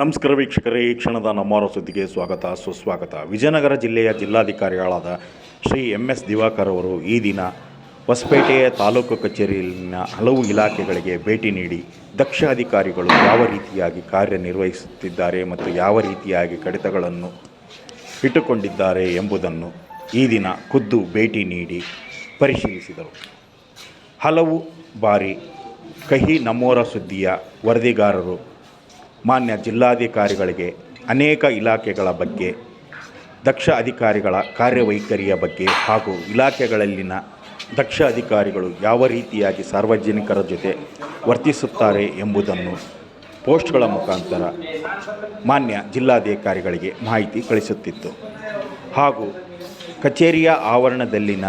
ನಮಸ್ಕಾರ ವೀಕ್ಷಕರೇ, ಈ ಕ್ಷಣದ ನಮ್ಮವರ ಸುದ್ದಿಗೆ ಸ್ವಾಗತ, ಸುಸ್ವಾಗತ. ವಿಜಯನಗರ ಜಿಲ್ಲೆಯ ಜಿಲ್ಲಾಧಿಕಾರಿಗಳಾದ ಶ್ರೀ ಎಂ ಎಸ್ ದಿವಾಕರ್ ಅವರು ಈ ದಿನ ಹೊಸಪೇಟೆಯ ತಾಲೂಕು ಕಚೇರಿಯಲ್ಲಿನ ಹಲವು ಇಲಾಖೆಗಳಿಗೆ ಭೇಟಿ ನೀಡಿ ದಕ್ಷ ಅಧಿಕಾರಿಗಳು ಯಾವ ರೀತಿಯಾಗಿ ಕಾರ್ಯನಿರ್ವಹಿಸುತ್ತಿದ್ದಾರೆ ಮತ್ತು ಯಾವ ರೀತಿಯಾಗಿ ಕಡಿತಗಳನ್ನು ಇಟ್ಟುಕೊಂಡಿದ್ದಾರೆ ಎಂಬುದನ್ನು ಈ ದಿನ ಖುದ್ದು ಭೇಟಿ ನೀಡಿ ಪರಿಶೀಲಿಸಿದರು. ಹಲವು ಬಾರಿ ಕಹಿ ನಮ್ಮೋರ ಸುದ್ದಿಯ ವರದಿಗಾರರು ಮಾನ್ಯ ಜಿಲ್ಲಾಧಿಕಾರಿಗಳಿಗೆ ಅನೇಕ ಇಲಾಖೆಗಳ ಬಗ್ಗೆ, ದಕ್ಷ ಅಧಿಕಾರಿಗಳ ಕಾರ್ಯವೈಖರಿಯ ಬಗ್ಗೆ ಹಾಗೂ ಇಲಾಖೆಗಳಲ್ಲಿನ ದಕ್ಷ ಅಧಿಕಾರಿಗಳು ಯಾವ ರೀತಿಯಾಗಿ ಸಾರ್ವಜನಿಕರ ಜೊತೆ ವರ್ತಿಸುತ್ತಾರೆ ಎಂಬುದನ್ನು ಪೋಸ್ಟ್ಗಳ ಮುಖಾಂತರ ಮಾನ್ಯ ಜಿಲ್ಲಾಧಿಕಾರಿಗಳಿಗೆ ಮಾಹಿತಿ ಕಳಿಸುತ್ತಿತ್ತು. ಹಾಗೂ ಕಚೇರಿಯ ಆವರಣದಲ್ಲಿನ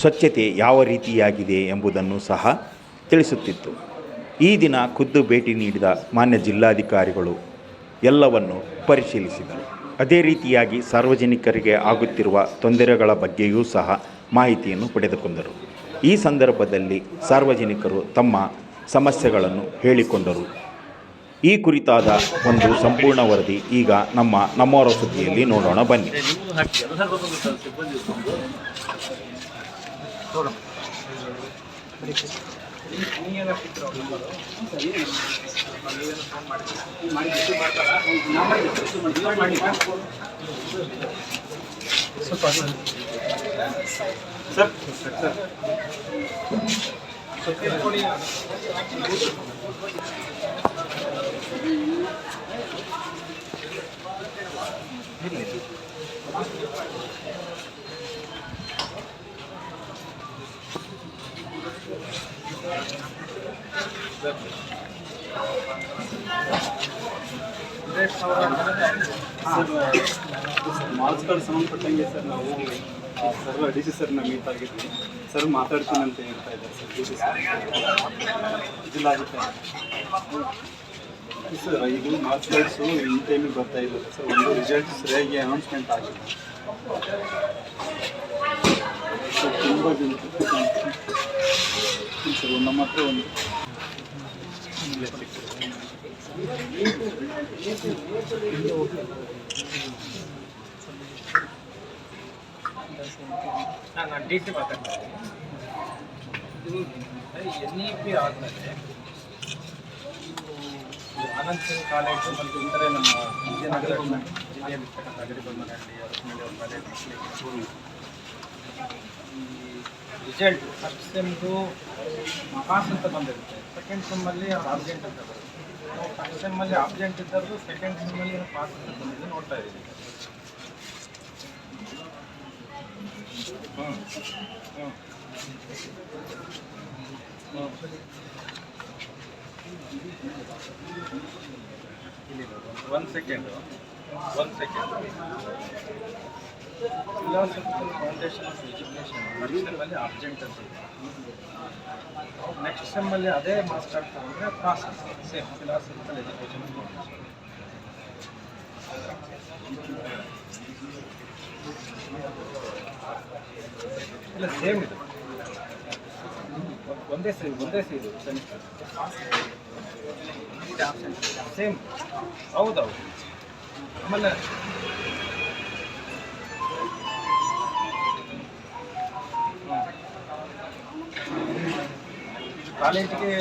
ಸ್ವಚ್ಛತೆ ಯಾವ ರೀತಿಯಾಗಿದೆ ಎಂಬುದನ್ನು ಸಹ ತಿಳಿಸುತ್ತಿತ್ತು. ಈ ದಿನ ಖುದ್ದು ಭೇಟಿ ನೀಡಿದ ಮಾನ್ಯ ಜಿಲ್ಲಾಧಿಕಾರಿಗಳು ಎಲ್ಲವನ್ನು ಪರಿಶೀಲಿಸಿದರು. ಅದೇ ರೀತಿಯಾಗಿ ಸಾರ್ವಜನಿಕರಿಗೆ ಆಗುತ್ತಿರುವ ತೊಂದರೆಗಳ ಬಗ್ಗೆಯೂ ಸಹ ಮಾಹಿತಿಯನ್ನು ಪಡೆದುಕೊಂಡರು. ಈ ಸಂದರ್ಭದಲ್ಲಿ ಸಾರ್ವಜನಿಕರು ತಮ್ಮ ಸಮಸ್ಯೆಗಳನ್ನು ಹೇಳಿಕೊಂಡರು. ಈ ಕುರಿತಾದ ಒಂದು ಸಂಪೂರ್ಣ ವರದಿ ಈಗ ನಮ್ಮ ನಮ್ಮವರ ಸುದ್ದಿಯಲ್ಲಿ ನೋಡೋಣ ಬನ್ನಿ. ಹಾಕಿ ಎಲ್ಲರಿಗೂ ಗೊತ್ತಲ್ಲ ಸಿಬ್ಬಂದಿ ಇರ್ಬೋದು. ಮಾರ್ಕ್ಸ್ಗಳು ಸಂಬಂಧಪಟ್ಟಂಗೆ ಸರ್ ನಾವು ಆ, ಸರ್ ಡಿ ಸಿ ಸರ್ನ ಮೀಟ್ ಆಗಿದ್ವಿ ಸರ್ ಮಾತಾಡ್ತೀನಿ ಅಂತ ಹೇಳ್ತಾ ಇದ್ದಾರೆ ಸರ್ ಡಿ ಸಿ ಸರ್ ಜಿಲ್ಲಾಧಿಕಾರಿ ಸರ್ ಇದು ಮಾರ್ಕ್ಸ್ ಕಾರ್ಡ್ಸು ಇನ್ ಟೈಮಿಗೆ ಬರ್ತಾ ಇಲ್ಲ ಸರ್ ಒಂದು ರಿಸಲ್ಟ್ ಸರಿಯಾಗಿ ಅನೌನ್ಸ್ಮೆಂಟ್ ಆಗಿದೆ ಸರ್ ತುಂಬ ಜನ ಸರ್ ನಮ್ಮ ಹತ್ರ ಒಂದು ನಾನು ಡಿ ಸಿ ಮಾತಾಡ್ತಾ ಇದ್ದೀನಿ ಇದು ಎನ್ ಇ ಪಿ ಆದಮೇಲೆ ಆನಂದ್ ಸಿಂಗ್ ಕಾಲೇಜು ಮತ್ತು ಇತರೆ ನಮ್ಮ ವಿಜಯನಗರ ಜಿಲ್ಲೆಯಲ್ಲಿರ್ತಕ್ಕಂಥ ಅಗರಿಬೊಮ್ಮನಹಳ್ಳಿ ಅರಸನಹಳ್ಳಿ ಅವ್ರ ಕಾಲೇಜ್ ಮಕ್ಕಳಿಗೆ ಈ ರಿಸಲ್ಟ್ ಫಸ್ಟ್ ಸೆಮ್ದು ಪಾಸ್ ಅಂತ ಬಂದಿರುತ್ತೆ. ಸೆಕೆಂಡ್ ಸೆಮ್ಮಲ್ಲಿ ಅಲ್ಲಿ ಅಂತ ಬರುತ್ತೆ ಫಸ್ಟ್ ಸೆಮ್ಮಲ್ಲಿ ಆಬ್ಸೆಂಟ್ ಇದ್ದದ್ದು ಸೆಕೆಂಡ್ ಸೆಮ್ಮಲ್ಲಿ ಪಾಸ್ ಅಂತ ಬಂದಿದ್ದು ನೋಡ್ತಾ ಇದ್ದೀವಿ. ಹ್ಞೂ ಹ್ಞೂ ಒಂದು ಸೆಕೆಂಡು ಒಂದು second philosophical foundation of education ಸೆಮ್ಮಲ್ಲಿ urgent ಅಂತ ನೆಕ್ಸ್ಟ್ ಸೆಮ್ಮಲ್ಲಿ ಅದೇ ಕಾರ್ಡ್ ತಗೊಂಡ್ರೆ ಪ್ರಾಸೆಸ್ ಸೇಮ್ ಫಿಲಾಸಫಿಕಲ್ ಎಜುಕೇಷನ್ ಇಲ್ಲ ಸೇಮ್ ಇದು. ಒಂದೇ ಸೇ ಒಂದೇ ಸೇ ಇದು ಸೇಮ್ ಹೌದೌದು. ಆಮೇಲೆ ಕಾಲೇಜಿಗೆ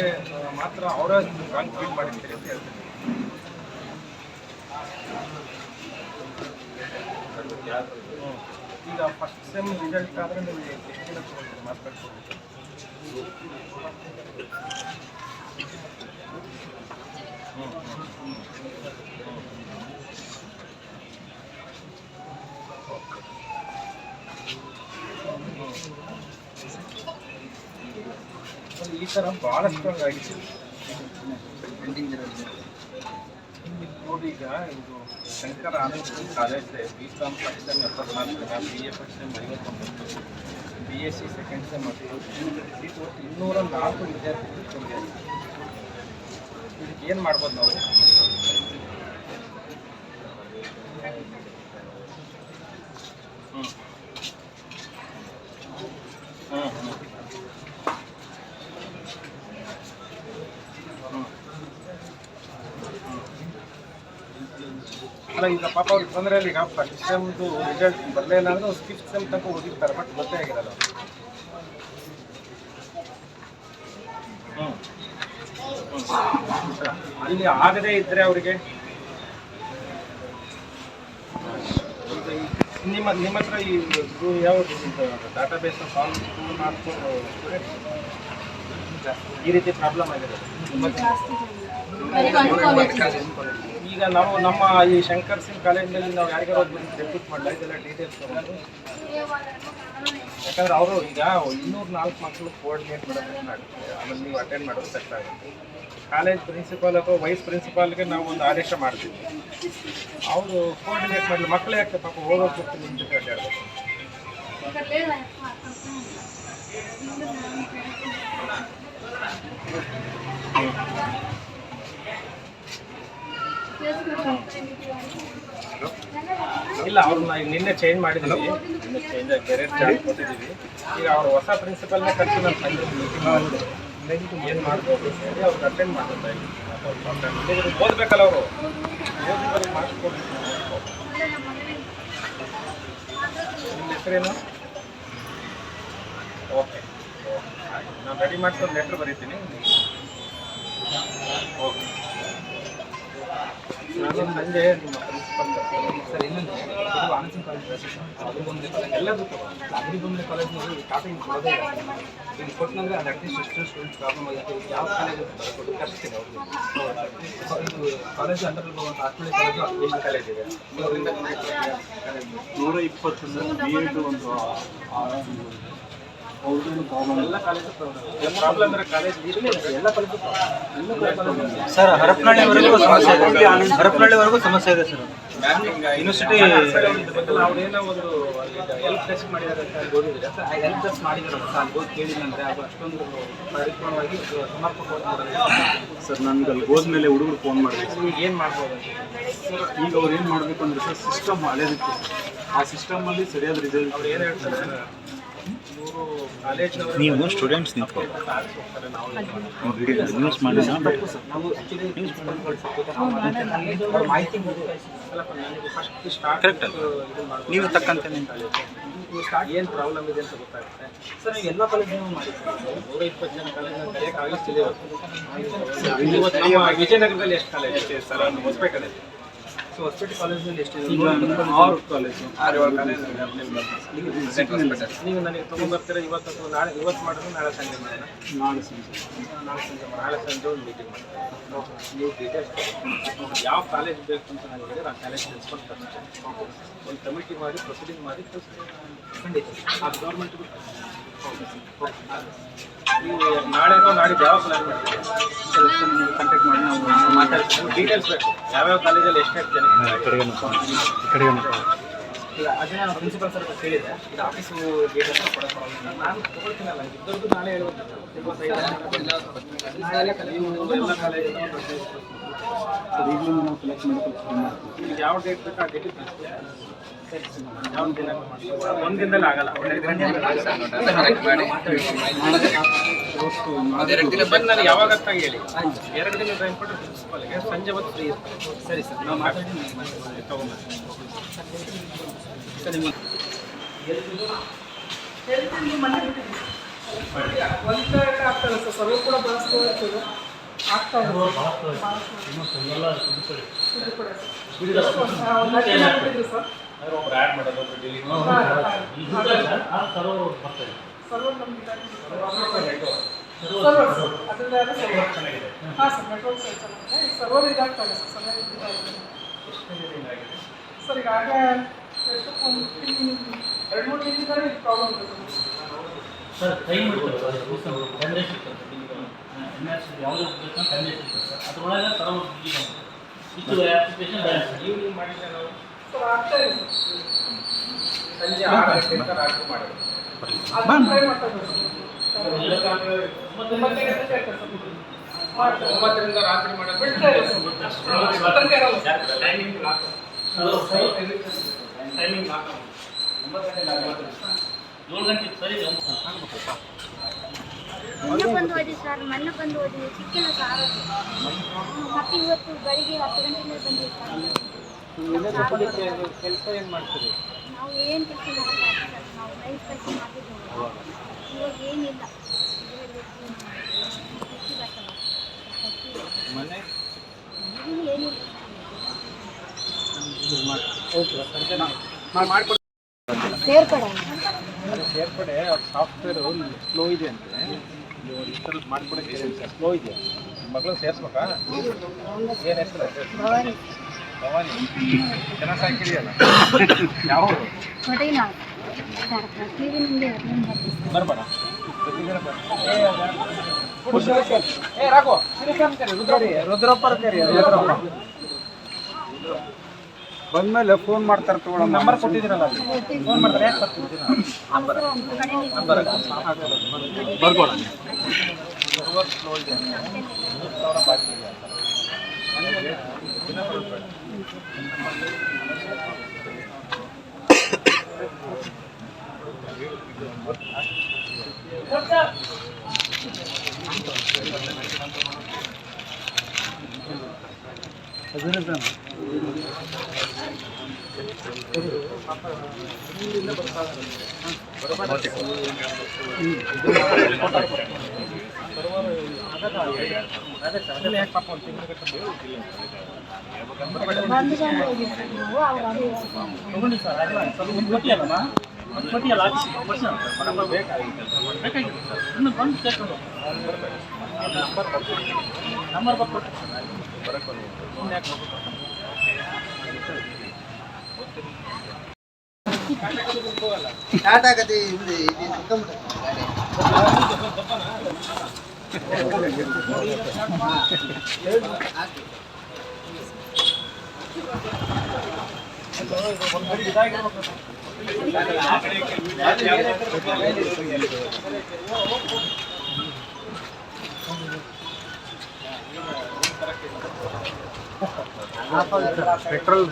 ಮಾತ್ರ ಅವರ ರಾಂಗ್ ಫೀಲ್ ಮಾಡಿರ್ತೀರಿ ಅಂತ ಹೇಳ್ತೀನಿ. ಹ್ಮ್. ಈಗ ಫಸ್ಟ್ ಸೆಮ್ ರಿಸಲ್ಟ್ ಆದರೆ ನೀವು ಎಷ್ಟು ದಿನ ತಗೊಳ್ತೀರಿ ಮಾರ್ಕ್ಸ್ ಈ ಥರ ಸ್ಟ್ರಾಂಗ್ ಆಗಿದೆ. ಪೆಂಡಿಂಗ್ ನೋಡಿ ಈಗ ಇದು Shankara Anand college B Com first sem ಎಪ್ಪತ್ನಾಲ್ಕು ಜನ ಬಿ ಎ ಫಸ್ಟ್ ಸೆಮ್ ಐವತ್ತೊಂಬತ್ತು ಬಿ ಎಸ್ ಸಿ ಸೆಕೆಂಡ್ ಇದು ಒಟ್ಟು ಇನ್ನೂರ ನಾಲ್ಕು ವಿದ್ಯಾರ್ಥಿಗಳು ಇದಕ್ಕೆ ಏನು ಮಾಡ್ಬೋದು ನಾವು? ಅಲ್ಲ ಈಗ ಪಾಪ ಅವ್ರಿಗೆ ತೊಂದರೆ ಇಲ್ಲ ಈಗ ಫಸ್ಟ್ ಸೆಮ್ದು ರಿಸಲ್ಟ್ ಬರಲೇ ಇಲ್ಲ ಅಂದ್ರೆ ಫಿಫ್ತ್ ಸೆಮ್ ತನಕ ಓದಿರ್ತಾರೆ ಬಟ್ ಗೊತ್ತೇ ಆಗಿರಲ್ಲ. ಇಲ್ಲಿ ಆಗದೇ ಇದ್ರೆ ಅವರಿಗೆ ನಿಮ್ಮ ನಿಮ್ಮ ಹತ್ರ ಈ ಯಾವ ಯಾವುದು ಡಾಟಾ ಬೇಸ್ ಸಾಲ್ವ್ ಮಾಡ್ಕೊಂಡು ಈ ರೀತಿ ಪ್ರಾಬ್ಲಮ್ ಆಗಿದೆ ಈಗ ನಾವು ನಮ್ಮ ಈ ಶಂಕರ್ ಸಿಂಗ್ ಕಾಲೇಜಿನಲ್ಲಿ ನಾವು ಯಾರಿಗಾರು ಬಂದು ಡೆಪ್ಯೂಟ್ ಮಾಡಲ್ಲ ಇದೆಲ್ಲ ಡೀಟೇಲ್ಸ್ ತಗೊಂಡು. ಯಾಕಂದ್ರೆ ಅವರು ಈಗ ಇನ್ನೂರ ನಾಲ್ಕು ಮಕ್ಕಳು ಕೋಆರ್ಡಿನೇಟ್ ಮಾಡೋದು ಆಗುತ್ತೆ ಆಮೇಲೆ ನೀವು ಅಟೆಂಡ್ ಮಾಡೋದು ಕಷ್ಟ ಆಗುತ್ತೆ. ಕಾಲೇಜ್ ಪ್ರಿನ್ಸಿಪಾಲ್ ಅಥವಾ ವೈಸ್ ಪ್ರಿನ್ಸಿಪಾಲ್ಗೆ ನಾವು ಒಂದು ಆದೇಶ ಮಾಡ್ತೀವಿ. ಅವರು ಕೋಆರ್ಡಿನೇಟ್ ಮಾಡಲಿ. ಮಕ್ಕಳು ಯಾಕೆ ಪಾಪ ಹೋಗೋದು ನಿಮ್ಮ ಜೊತೆ ಅಡ್ಡಾಡ್ಬೇಕು ಇಲ್ಲ ಅವ್ರು ಈಗ ನಿನ್ನೆ ಚೇಂಜ್ ಮಾಡಿದ್ದೀವಿ ನಿನ್ನೆ ಚೇಂಜ್ ಬೇರೆ ಚಾರ್ಜ್ ಕೊಟ್ಟಿದ್ದೀವಿ. ಈಗ ಅವ್ರ ಹೊಸ ಪ್ರಿನ್ಸಿಪಲ್ನ ಕರೆಸಿ ನಾನು ಸಂಜೆ ಮೀಟಿಂಗ್ ಏನು ಮಾಡ್ಬೋದು ಹೇಳಿ ಅವ್ರಿಗೆ ಅಟೆಂಡ್ ಮಾಡ್ತಾ ಇದ್ದೀವಿ ಓದ್ಬೇಕಲ್ಲ ಅವರು. ಓದಿ ಮಾಡಿಸ್ಕೊಡ್ಬೇಕು ನಿಮ್ಮ ಹೆಸರೇನು? ಓಕೆ ನಾನು ರೆಡಿ ಮಾಡ್ಕೊಂಡು ಲೆಟ್ರ್ ಬರೀತೀನಿ. ಓಕೆ ನಾನು ನಿಮ್ಮ ಪ್ರಿನ್ಸಿಪಲ್ ಸರ್ ಇನ್ನೊಂದು ಇದು ಆನಂದ್ ಕಾಲೇಜ್ ಅಗ್ರಿಬೊಮ್ಮೆ ಕಾಲೇಜ್ ಎಲ್ಲದೂ ಅಗ್ರಿಬೊಮ್ಮೆ ಕಾಲೇಜ್ನಲ್ಲಿ ಟಾಟಾ ಪ್ರಾಬ್ಲಮ್ ಆಗಿದೆ ಯಾವ ಕಾಲೇಜ್ ಕಾಲೇಜು ಅಂಡರ್ ಆತ್ಮೀಯ ಕಾಲೇಜು ಕಾಲೇಜ್ ಇದೆ. ನೂರ ಇಪ್ಪತ್ತು ಒಂದು ಸರ್, ಹರಪನಹಳ್ಳಿವರೆಗೂ ಸಮಸ್ಯೆ ಇದೆ. ಹರಪನಹಳ್ಳಿವರೆಗೂ ಸಮಸ್ಯೆ ಇದೆ, ಸರ್. ಯೂನಿವರ್ಸಿಟಿ ಹೆಲ್ಪ್ ಅಲ್ಲಿ ಅದು ಅಷ್ಟೊಂದು ಸರ್, ನನ್ಗೆ ಅಲ್ಲಿ ಹೋದ್ಮೇಲೆ ಹುಡುಗರು ಫೋನ್ ಮಾಡಬೇಕು ಈಗ ಏನು ಮಾಡ್ಬೋದು ಈಗ ಅವ್ರು ಏನು ಮಾಡಬೇಕು ಅಂದ್ರೆ, ಸರ್ ಸಿಸ್ಟಮ್ ಹಳೇದಿತ್ತು ಆ ಸಿಸ್ಟಮಲ್ಲಿ ಸರಿಯಾದ ರಿಸಲ್ಟ್ ಅವ್ರು ಏನು ಹೇಳ್ತಾರೆ ನೀವು ಸ್ಟೂಡೆಂಟ್ಸ್ ನಿಂತ್ಕೊಳ್ಳಿ ನ್ಯೂಸ್ ಮಾಡಿ ತಪ್ಪು ಸರ್ ನಾವು. ಆ್ಯಕ್ಚುಲಿ ನ್ಯೂಸ್ ಅವ್ರ ಮಾಹಿತಿ ಮುಗಿದು ಅಲ್ಲಪ್ಪ ನನಗೆ ಫಸ್ಟ್ ಸ್ಟಾರ್ಟ್ Correct ಅಲ್ಲ? ನೀವು ತಕ್ಕಂತೆ ಏನು ಪ್ರಾಬ್ಲಮ್ ಇದೆ ಅಂತ ಗೊತ್ತಾಗುತ್ತೆ. ಸರ್ ನೀವು ಎಲ್ಲ ಕಾಲೇಜ್ ಮಾಡಿ ಸರ್ ನೂರ ಇಪ್ಪತ್ತು ಜನ ಕಾಲೇಜ್ ವಿಜಯನಗರದಲ್ಲಿ ಎಷ್ಟು ಕಾಲೇಜ್ ಇದೆ ಸರ್? ಒಂದು ಹೊಸಪೇಟೆ ಕಾಲೇಜಲ್ಲಿ ಎಷ್ಟು ಆರು ಕಾಲೇಜು ಆರು ಏಳು ಕಾಲೇಜ್ ನೀವು ನನಗೆ ತೊಗೊಂಡ್ಬರ್ತೀರ ಇವತ್ತು ಅಥವಾ ನಾಳೆ? ಇವತ್ತು ಮಾಡಿದ್ರೆ ನಾಳೆ ಸಂಜೆ ಮಾಡೋಣ ನಾಳೆ ಸಂಜೆ. ನಾಳೆ ಸಂಜೆ. ನಾಳೆ ಸಂಜೆ ಒಂದು ಮೀಟಿಂಗ್ ಮಾಡ್ತೀನಿ. ನೀವು ಡೀಟೇಲ್ಸ್ ಯಾವ ಕಾಲೇಜ್ ಬೇಕು ಅಂತ ನಾನು ಹೇಳಿದ್ರೆ ಆ ಕಾಲೇಜ್ ತಿಳಿಸ್ಕೊಂಡು ತರ್ತೀನಿ ಒಂದು ಕಮಿಟಿ ಮಾಡಿ ಪ್ರೊಸೀಡಿಂಗ್ ಮಾಡಿ ಖಂಡಿತ. ಆ ಗೌರ್ಮೆಂಟ್ ನೀವು ನಾಳೆನೋ ನಾಡಿದ್ದು ಯಾವ ಪ್ಲಾನ್ ಮಾಡ್ತೀವಿ ಕಾಂಟ್ಯಾಕ್ಟ್ ಮಾಡಿ ನಾವು ಮಾತಾಡ್ತೀವಿ. ಡೀಟೇಲ್ಸ್ ಬೇಕು. ಯಾವ್ಯಾವ ಕಾಲೇಜಲ್ಲಿ ಎಷ್ಟೆಷ್ಟು ಜನ ಈಗ ಅದನ್ನ ನಾನು ಪ್ರಿನ್ಸಿಪಲ್ ಸರ್ ಕೇಳಿದೆ ಇದು ಆಫೀಸು ಡೇಟ್ ಅಂತ ನಾನು ತಗೊಳ್ತೀನಲ್ಲ ಇದ್ದವ್ರದ್ದು ನಾಳೆ ಈಗಲೂ ನಾವು ಕಲೆಕ್ಟ್ ಮಾಡೋಕೆ ಮಾಡ್ತೀವಿ ಈಗ ಯಾವ ಡೇಟ್ ಬೇಕು ಆ ಡೇಟ್ ಯಾವ ದಿನ ಒಂದು ದಿನದಲ್ಲಿ ಆಗಲ್ಲ ಬಂದು ನನಗೆ ಯಾವಾಗ ಅಂತ ಹೇಳಿ. ಎರಡು ದಿನ ಟೈಮ್ ಕೊಟ್ಟು ಪ್ರಿನ್ಸಿಪಾಲ್ಗೆ ಸಂಜೆ ಹೊತ್ತು ಫ್ರೀ ಸರಿ ಸರ್ ನಾವು ಮಾತಾಡಿ ನಿಮ್ಗೆ ತಗೊಂಬನ್ನಿ ಸರ್ ನಿಮ್ಮ ಒಬ್ರು ಆ್ಯಡ್ ಮಾಡೋದು ಒಬ್ರು ಡಿಲೀಟ್ ಸರ್ವರ್ ಇದಾಗ್ತದೆ ಸರ್ ಸರಿಯಾಗಿ ಸರ್ ಈಗ ಒಂದು ತಿಂಗ್ಳು- ಎರಡು ಮೂರು ತಿಂಗಳಿಂದ ಇದು ಪ್ರಾಬ್ಲಮ್ ಇದೆ ಸರ್ ಸರ್ ಟೈಮ್ ಇರ್ತದೆ ಟೆನ್ ಡೇಸ್ ಇರ್ತದೆ ಎಂ ಎಸ್ ಯಾವುದೇ ಅಪ್ಲಿಕೇಶನ್ ಟೆನ್ ಡೇಸ್ ಇರ್ತದೆ ಸರ್. ಅದರೊಳಗೆ ಸರ್ವರ್ ಇಷ್ಟು ಅಪ್ಲಿಕೇಶನ್ ಬ್ಯಾಲೆನ್ಸ್ ಈವ್ನಿಂಗ್ ಮಾಡಿದ್ರೆ ನಾವು ಸರ್. ಆಗ್ತಾ ಇದೆ ಸರ್ ಸಂಜೆ ಆರು ಗಂಟೆಯಿಂದ ರಾತ್ರಿ ಮಾಡೋದು ಅದನ್ನ ಟ್ರೈ ಮಾಡ್ತಾ ಇದ್ದೀವಿ ಸರ್ ಒಂಬತ್ತು ಗಂಟೆಗೆ ಆಗ್ತದೆ ಸರ್. ಮಾಡ್ತಾರೆ. ಒಂಬತ್ತರಿಂದ ರಾತ್ರಿ ಮಾಡೋದು ಬಿಡ್ತಾ ಇದೆ ಸರ್. ಹತ್ತಕ್ಕೆ ಟೈಮಿಂಗ್ ಟೈಮಿಂಗ್ ಲಾಕ್ ಏಳು ಗಂಟೆ ಸರಿ ಮೊನ್ನೆ ಬಂದು ಹೋದ್ವಿ ಸರ್ ಮೊನ್ನೆ ಬಂದು ಹೋದ್ವಿ ಸಿಕ್ಕಿಲ್ಲ ಸರ್ ಮತ್ತೆ ಇವತ್ತು ಬೆಳಿಗ್ಗೆ ಹತ್ತು ಗಂಟೆಯಿಂದ ಬಂದಿವಿ ಸರ್ ಕೆಲಸ ಏನು ಮಾಡ್ತೀರಿ? ನಾವು ಏನು ಕೆಲಸ ಸರ್, ನಾವು ರೈಸ್ ಕೆಲಸ ಮಾಡ್ತಿದ್ದೀವಿ ಇವಾಗ ಏನಿಲ್ಲ. ಮನೆ ಏನಿಲ್ಲ ಸೇರ್ಪಡೆ ಸಾಫ್ಟ್ವೇರ್ ಸ್ಲೋ ಇದೆ ಅಂತೆ. ಮಾಡ್ಕೊಡಕ್ಕೆ ಸ್ಲೋ ಇದೆ. ಮಗಳು ಸೇರ್ಸ್ಬೇಕಾ? ಏನು ಹೆಸರು? ಭವಾನಿ. ಚೆನ್ನಾಗಿ ಸಾಕಿದೆಯಲ್ಲ ಯಾವ ಬರ್ಬೇಡ. ಏ, ರುದ್ರಪ್ಪ. ರುದ್ರಪ್ಪ. ಬಂದ್ಮೇಲೆ ಫೋನ್ ಮಾಡ್ತಾರೆ ತಗೊಳ ನಂಬರ್ ಕೊಟ್ಟಿದ್ದೀರಲ್ಲ. ಫೋನ್ ಮಾಡ್ತಾರೆ ಯಾಕೆ ಬರ್ತಿದ್ದೀರಾ? ನಂಬರ್ ಬರ್ಬೋಣ ಸರ್ವರ್ ಸ್ಲೋ ಇದೆ ಮೂರು ಸಾವಿರ ಬಾಕಿ ಇದೆ ಅಂತ. ದಿನ ಬರ್ಬೇಡ. ಅದನ್ನ ಯಾಕೆ ಪಾಪ ಒಂದು ತಿಂಗಳು ಬಂದು ನಾವು ಅವ್ರು ಅದೇ ತಗೊಂಡಿ ಸರ್ ಅಲ್ಲ ಸ್ವಲ್ಪ ಒಂದು ಕೊಟ್ಟಿಯಲ್ಲಮ್ಮ ಒಂದು ಕೊಟ್ಟಿಯಲ್ಲ ಹಾಕಿ ಕೊಡ್ಸಿ ಅಂತ. ಪೆಟ್ರೋಲ್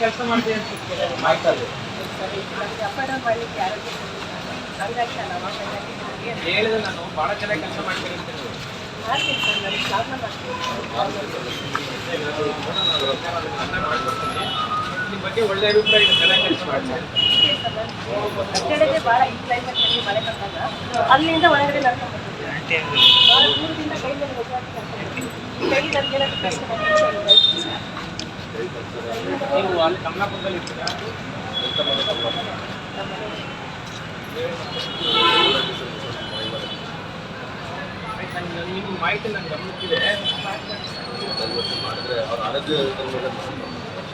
ಕೆಲಸ ಮಾಡ್ತೀವಿ ಮಾಹಿತಿ ಹೇಳಿದೆ ನಾನು ಭಾಳ ಚೆನ್ನಾಗಿ ಕೆಲಸ ಮಾಡ್ತೀನಿ ಅಂತ. ನಿಮ್ಮ ಬಗ್ಗೆ ಒಳ್ಳೆ ಅಭಿಪ್ರಾಯ ಇದೆ ಚೆನ್ನಾಗಿ ಕೆಲಸ ಮಾಡ್ತೀನಿ ಭಾಳ ಈ ಕ್ಲೈಮೇಟ್ನಲ್ಲಿ ಮಳೆ ಬಂದಾಗ ಅಲ್ಲಿಂದ ಒಳಗಡೆ ನಡ್ಕೊಂಡು ಬರ್ತಿದ್ವಿ. ಭಾಳ ದೂರದಿಂದ ಕೈ ಮೇಲೆ ರಜೆ ಹಾಕಿ ಕರ್ಕೊಂಡು ಬರ್ತಿದ್ವಿ. ಕೈಗೆ ನಮ್ಗೇನಾದ್ರು ಕಷ್ಟ ಬಂದ್ರೆ ನೀವು ಅಲ್ಲಿ ಕಮಲಾಪುರದಲ್ಲಿ ಇರ್ತೀರಾ ಆಯ್ತು, ನಂಗೆ ನಿಮ್ಮ ಮಾಹಿತಿ ನಂಗೆ ಗಮನಕ್ಕಿದೆ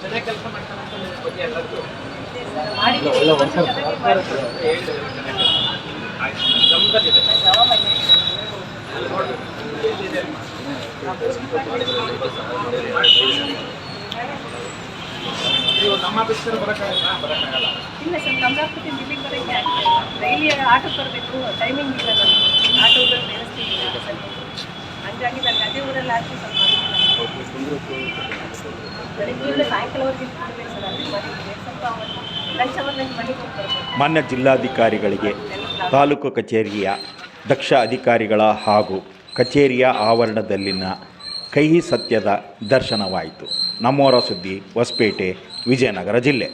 ಚೆನ್ನಾಗಿ ಕೆಲಸ ಮಾಡ್ತಾನೆ ಅಂತ ನಿಮ್ಮ ಬಗ್ಗೆ ಎಲ್ಲರಿಗೂ ಗಮನದಲ್ಲಿದೆ ನೋಡ್ಬೇಕು. ಎಲ್ಲಿದೆ? ನೀವು ನಮ್ಮ ಆಫೀಸ್ಗೆ ಬರೋಕ್ಕಾಗಲ್ಲ? ಬರೋಕ್ಕಾಗಲ್ಲ. ಇಲ್ಲ ಸರ್ ಕಮಲಾಪುರದಿಂದ ಇಲ್ಲಿಗೆ ಬರೋಕ್ಕೆ ಆಗ್ತಿಲ್ಲ ಡೈಲಿ ಆಟೋಕ್ಕೆ ಬರಬೇಕು ಟೈಮಿಂಗ್ ಇಲ್ಲ ನಮಗೆ ಆಟೋಗಳ ವ್ಯವಸ್ಥೆ ಇಲ್ಲ ಸರ್. ಹಂಗಾಗಿ ನನಗೆ ಅದೇ ಊರಲ್ಲಿ ಹಾಕಿ ಸ್ವಲ್ಪ ಬೆಳಿಗ್ಗೆಯಿಂದ ಸಾಯಂಕಾಲವರೆಗೆ ಇರ್ತಿರ್ಬೇಕು ಸರ್ ಅಲ್ಲಿ ಮನೆಗೆ. ಸ್ವಲ್ಪ ಲಂಚ್ ಅವರ್ ನಂಗೆ ಮನೆಗೆ ಹೋಗಿ ಮಾನ್ಯ ಜಿಲ್ಲಾಧಿಕಾರಿಗಳಿಗೆ ತಾಲೂಕು ಕಚೇರಿಯ ದಕ್ಷ ಅಧಿಕಾರಿಗಳ ಹಾಗೂ ಕಚೇರಿಯ ಆವರಣದಲ್ಲಿನ ಕಹಿ ಸತ್ಯದ ದರ್ಶನವಾಯಿತು. ನಮ್ಮೋರ ಸುದ್ದಿ ಹೊಸಪೇಟೆ ವಿಜಯನಗರ ಜಿಲ್ಲೆ.